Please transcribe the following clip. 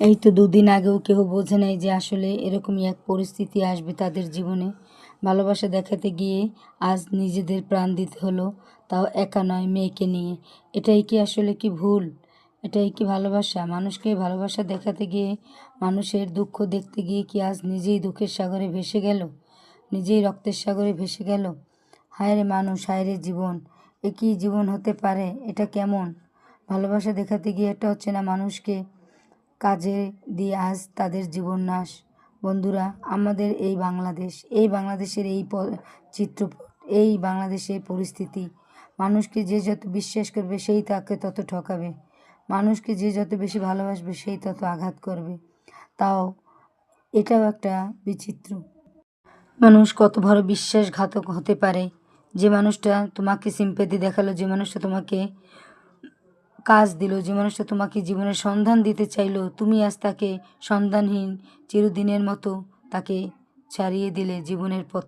এই তো দুদিন আগেও কেউ বোঝে নাই যে আসলে এরকমই এক পরিস্থিতি আসবে তাদের জীবনে। ভালোবাসা দেখাতে গিয়ে আজ নিজেদের প্রাণ দিতে হলো, তাও একা নয় মেয়েকে নিয়ে। এটাই কি আসলে কি ভুল? এটাই কি ভালোবাসা? মানুষকে ভালোবাসা দেখাতে গিয়ে মানুষের দুঃখ দেখতে গিয়ে কি আজ নিজেই দুঃখের সাগরে ভেসে গেল? নিজেই রক্তের সাগরে ভেসে গেল? হায় রে মানুষ, হায় রে জীবন, এ জীবন হতে পারে? এটা কেমন? ভালোবাসা দেখাতে গিয়ে এটা হচ্ছে না মানুষকে কাজে দিয়ে আজ তাদের জীবন নাশ। বন্ধুরা, আমাদের এই বাংলাদেশ, এই বাংলাদেশের এই চিত্রপট, এই বাংলাদেশের পরিস্থিতি, মানুষকে যে যত বিশ্বাস করবে সেই তাকে তত ঠকাবে। মানুষকে যে যত বেশি ভালোবাসবে সেই তত আঘাত করবে। তাও এটাও একটা বিচিত্র। মানুষ কত বড় বিশ্বাসঘাতক হতে পারে। যে মানুষটা তোমাকে সিম্পেথি দেখাল, যে মানুষটা তোমাকে কাজ দিল, যে মানুষটা তোমাকে জীবনের সন্ধান দিতে চাইলো, তুমি আজ তাকে সন্ধানহীন, চিরদিনের মতো তাকে ছাড়িয়ে দিলে জীবনের পথ।